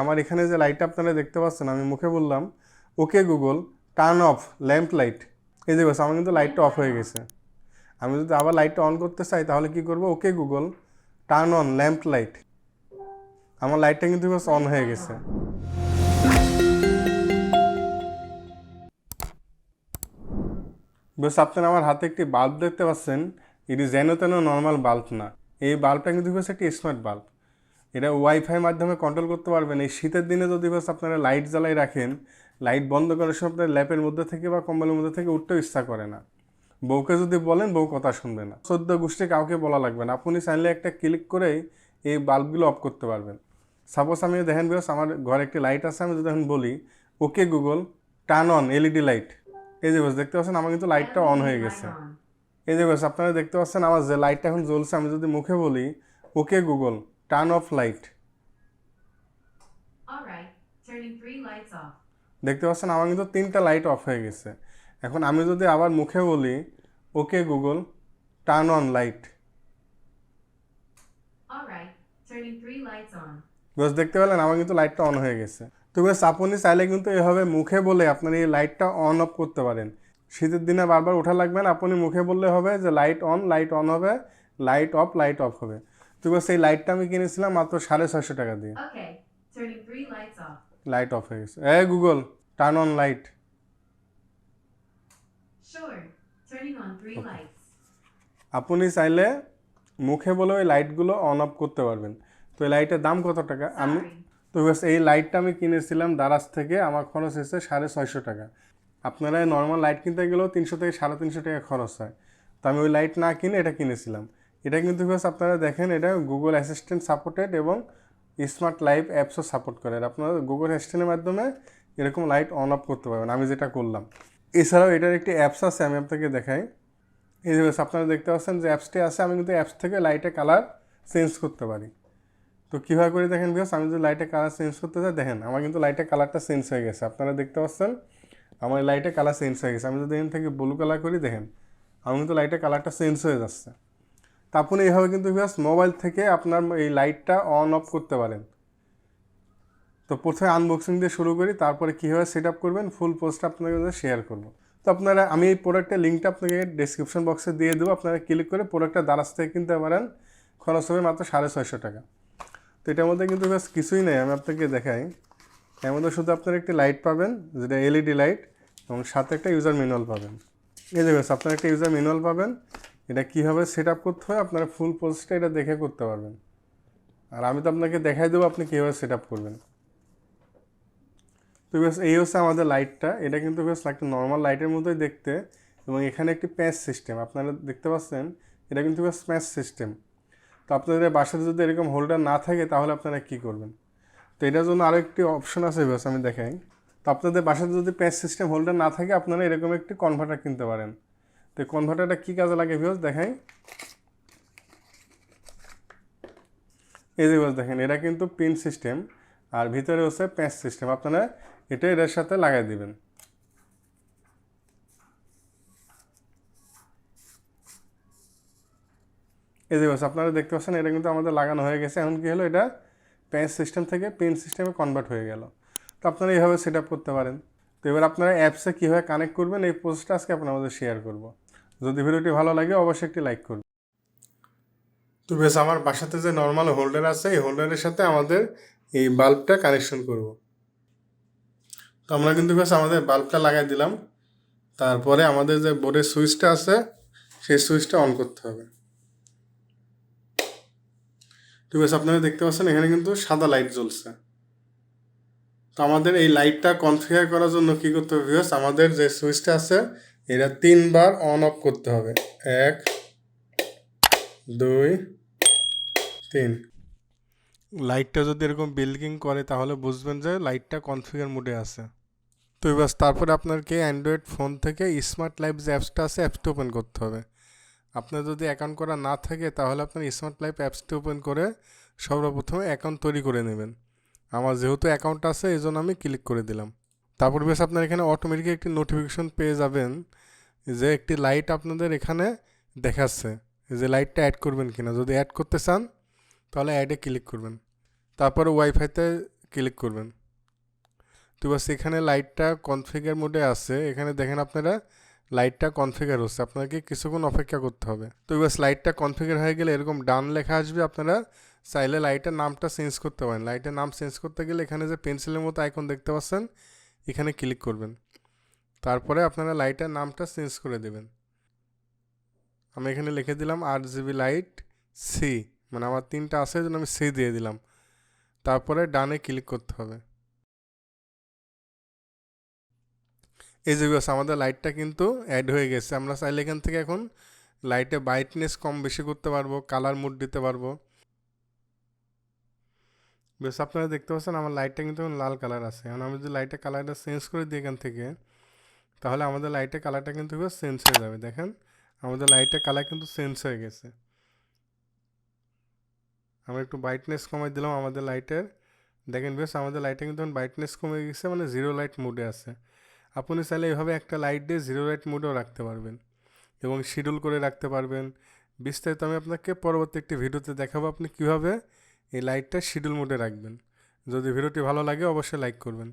আমার এখানে যে লাইটটা আপনারা দেখতে পাচ্ছেন, আমি মুখে বললাম, okay Google turn off lamp light এই যে আমার কিন্তু লাইটটা অফ হয়ে গেছে। আমি যদি আবার লাইটটা অন করতে চাই, তাহলে কি করব? Okay Google turn on lamp light আমার লাইটটা কিন্তু অন হয়ে গেছে। বেশ আপনারা আমার হাতে একটি বাল্ব দেখতে পাচ্ছেন। এটি যেন তেন নর্মাল বাল্ব না। এই বাল্বটা কিন্তু একটি স্মার্ট বাল্ব। এটা ওয়াইফাই মাধ্যমে কন্ট্রোল করতে পারবেন। এই শীতের দিনে যদি বেশ আপনারা লাইট জ্বালাই রাখেন লাইট বন্ধ করার সময় আপনার ল্যাপের মধ্যে থেকে বা কম্বলের মধ্যে থেকে উঠতেও ইচ্ছা করে না। বউকে যদি বলেন বউ কথা শুনবে না। সদ্য গোষ্ঠী কাউকে বলা লাগবে না। আপনি চাইলে একটা ক্লিক করেই এই বাল্বগুলো অফ করতে পারবেন। সাপোজ আমি দেখেন বিকজ আমার ঘরে একটি লাইট আছে আমি যদি এখন বলি okay Google turn on LED light এই যে বস দেখতে পাচ্ছেন আমার কিন্তু লাইটটা অন হয়ে গেছে। এই যে বস আপনারা দেখতে পাচ্ছেন আমার যে লাইটটা এখন জ্বলছে আমি যদি মুখে বলি okay Google turn off light. দেখতে পাচ্ছেন আমার কিন্তু তিনটা লাইট অফ হয়ে গেছে। এখন আমি যদি আবার মুখে বলি okay Google turn on light. বেশ দেখতে পেলেন আমার কিন্তু লাইটটা অন হয়ে গেছে। তো বেশ আপনি চাইলে কিন্তু এভাবে মুখে বলে আপনার এই লাইটটা অন অফ করতে পারেন। শীতের দিনে বারবার ওঠা লাগবে না আপনি মুখে বললে হবে যে লাইট অন লাইট অন হবে লাইট অফ লাইট অফ হবে। তো এই লাইটটা আমি কিনেছিলাম মাত্র সাড়ে ছয়শো টাকা দিয়ে. লাইট অফ হয়ে গেছে। Hey Google turn on light. আপনি চাইলে মুখে বলে ওই লাইটগুলো অন অফ করতে পারবেন। তো এই লাইটের দাম কত টাকা? আমি. তো এই লাইটটা আমি কিনেছিলাম দারাজ থেকে আমার খরচ হয়েছে সাড়ে ছয়শো টাকা। আপনারা নর্মাল লাইট কিনতে গেলেও তিনশো থেকে সাড়ে তিনশো টাকা খরচ হয়। তো আমি ওই লাইট না কিনে এটা কিনেছিলাম। এটা কিন্তু আপনারা দেখেন, এটা গুগল অ্যাসিস্ট্যান্ট সাপোর্টেড এবং স্মার্ট লাইভ অ্যাপসও সাপোর্ট করে। আপনারা গুগল অ্যাসিস্ট্যান্টের মাধ্যমে এরকম লাইট অন অফ করতে পারবেন। আমি যেটা করলাম। এছাড়াও এটার একটি অ্যাপস আছে, আমি আপনাকে দেখাই। এই যে আপনারা দেখতে পাচ্ছেন যে অ্যাপসটি আছে, আমি কিন্তু অ্যাপস থেকে লাইটের কালার চেঞ্জ করতে পারি। তো কীভাবে করে দেখেন বিকজ আমি যদি লাইটের কালার চেঞ্জ করতে চাই, দেখেন আমার কিন্তু লাইটের কালারটা চেঞ্জ হয়ে গেছে। আপনারা দেখতে পাচ্ছেন, আমার লাইটের কালার চেঞ্জ হয়ে গেছে। আমি যদি এখান থেকে ব্লু কালার করি, দেখেন, আমার কিন্তু লাইটের কালারটা চেঞ্জ হয়ে যাচ্ছে। তা আপনি এইভাবে কিন্তু বিকজ মোবাইল থেকে আপনার এই লাইটটা অন অফ করতে পারেন। তো প্রথমে আনবক্সিং দিয়ে শুরু করি, তারপরে কীভাবে সেট আপ করবেন ফুল পোস্টটা আপনাদের শেয়ার করব। তো আপনারা, আমি এই প্রোডাক্টের লিঙ্কটা আপনাকে ডিসক্রিপশন বক্সে দিয়ে দেবো, আপনারা ক্লিক করে প্রোডাক্টটা দারাজ থেকে কিনতে পারেন, খরচ হবে মাত্র সাড়ে ছয়শো টাকা। তো এটার মধ্যে কিন্তু বেশ কিছুই নেই, আমি আপনাকে দেখাই। এর মধ্যে শুধু আপনারা একটি লাইট পাবেন, যেটা এলইডি লাইট এবং সাথে একটা ইউজার ম্যানুয়াল পাবেন। এই যে আপনারা একটা ইউজার ম্যানুয়াল পাবেন এটা কীভাবে সেট আপ করতে হয়? আপনারা ফুল প্রসেসটা এটা দেখে করতে পারবেন। আর আমি তো আপনাকে দেখাই দেবো আপনি কীভাবে সেট আপ করবেন। তো বেশ, এই হচ্ছে আমাদের লাইটটা এটা কিন্তু বেশ একটা নর্মাল লাইটের মতোই দেখতে এবং এখানে একটি প্যাঁচ সিস্টেম আপনারা দেখতে পাচ্ছেন, এটা কিন্তু বেশ প্যাঁচ সিস্টেম তো আপনাদের বাসাতে যদি এরকম হোল্ডার না থাকে, তাহলে আপনারা কী করবেন? তো এটার জন্য আরও একটি অপশন আছে বেশ, আমি দেখাই। তো আপনাদের বাসাতে যদি প্যাঁচ সিস্টেম হোল্ডার না থাকে, আপনারা এরকম একটি কনভার্টার কিনতে পারেন। তো কনভার্টারটা কী কাজে লাগে ভিউজ দেখাই এই যে ভিউজ দেখেন, এটা কিন্তু পিন সিস্টেম আর ভিতরে হচ্ছে প্যাঁচ সিস্টেম আপনারা এটা, এটার সাথে লাগাই দিবেন। এই যে বাস আপনারা দেখতে পাচ্ছেন, এটা কিন্তু আমাদের লাগানো হয়ে গেছে। এখন কি হলো, এটা প্যাঁচ সিস্টেম থেকে পিন সিস্টেমে কনভার্ট হয়ে গেল। তো আপনারা এইভাবে সেট করতে পারেন। তো এবার আপনারা অ্যাপসে কীভাবে কানেক্ট করবেন, এই পোস্টটা আজকে আপনাদের শেয়ার করব। যদি ভিডিওটি ভালো লাগে, অবশ্যই একটি লাইক করুন। তো বেশ, আমার বাসাতে যে নর্মাল হোল্ডার আছে, এই হোল্ডারের সাথে আমাদের এই বাল্বটা কানেকশন করব। তো আমরা কিন্তু বেশ আমাদের বাল্বটা লাগাই দিলাম। তারপরে আমাদের যে বোর্ডের সুইচটা আছে, সেই সুইচটা অন করতে হবে। তো বেশ, আপনারা দেখতে পাচ্ছেন, এখানে কিন্তু সাদা লাইট জ্বলছে। তো আমাদের এই লাইটটা কনফিগার করার জন্য কি করতে হবে আমাদের যে সুইচটা আছে এটা তিনবার অন অফ করতে হবে। এক, দুই, তিন। লাইটটা যদি এরকম বিল্ডিং করে, তাহলে বুঝবেন যে লাইটটা কনফিগার মোডে আছে। তো এবার তারপরে আপনাকে অ্যান্ড্রয়েড ফোন থেকে স্মার্ট লাইফ যে অ্যাপসটা আছে অ্যাপসটা ওপেন করতে হবে। আপনার যদি অ্যাকাউন্ট করা না থাকে, তাহলে আপনার স্মার্ট লাইফ অ্যাপসটা ওপেন করে সর্বপ্রথমে অ্যাকাউন্ট তৈরি করে নেবেন। আমার যেহেতু অ্যাকাউন্ট আছে এই জন্য আমি ক্লিক করে দিলাম। তারপর বেশ আপনার এখানে অটোমেটিক একটি নোটিফিকেশন পেয়ে যাবেন। যে একটি লাইট আপনাদের এখানে দেখাচ্ছে যে লাইটটা অ্যাড করবেন কিনা, যদি অ্যাড করতে চান, তাহলে অ্যাডে ক্লিক করবেন। তারপরে ওয়াইফাইতে ক্লিক করবেন। তো বাস এখানে লাইটটা কনফিগার মোডে আছে। এখানে দেখেন আপনারা, লাইটটা কনফিগার হচ্ছে। আপনাকে কিছুক্ষণ অপেক্ষা করতে হবে। তো বাস লাইটটা কনফিগার হয়ে গেলে এরকম ডান লেখা আসবে, আপনারা চাইলে লাইটের নামটা চেঞ্জ করতে পারেন। লাইটের নাম চেঞ্জ করতে গেলে এখানে যে পেন্সিলের মতো আইকন দেখতে পাচ্ছেন, এখানে ক্লিক করবেন। তারপরে আপনারা লাইটের নামটা চেঞ্জ করে দেবেন। আমি এখানে লিখে দিলাম আট জিবি লাইট সি মানে আমার তিনটা আছে জন্য আমি সি দিয়ে দিলাম। তারপরে ডানে ক্লিক করতে হবে। এই যে বিকজ আমাদের লাইটটা কিন্তু অ্যাড হয়ে গেছে। আমরা চাইলে এখান থেকে এখন লাইটে ব্রাইটনেস কম বেশি করতে পারব কালার মুড দিতে পারব। বেশ আপনারা দেখতে পাচ্ছেন আমার লাইটটা কিন্তু লাল কালার আছে। এখন আমি যদি লাইটের কালারটা চেঞ্জ করে দিই এখান থেকে তাহলে আমাদের লাইটের কালারটা কিন্তু চেঞ্জ হয়ে যাবে, দেখেন। আমাদের লাইটের কালার কিন্তু চেঞ্জ হয়ে গেছে। আমরা একটু ব্রাইটনেস কমাই দিলাম আমাদের লাইটের। দেখেন বেশ, আমাদের লাইটে কিন্তু এখন ব্রাইটনেস কমে গেছে মানে জিরো লাইট মুডে আছে। আপনি চাইলে এভাবে একটা লাইট দিয়ে জিরো লাইট মুডেও রাখতে পারবেন এবং শিডিউল করে রাখতে পারবেন। বিস্তারিত আমি আপনাকে পরবর্তী একটি ভিডিওতে দেখাবো আপনি কীভাবে এই লাইটটা শিডিউল মোডে রাখবেন। যদি ভিডিওটি ভালো লাগে অবশ্যই লাইক করবেন।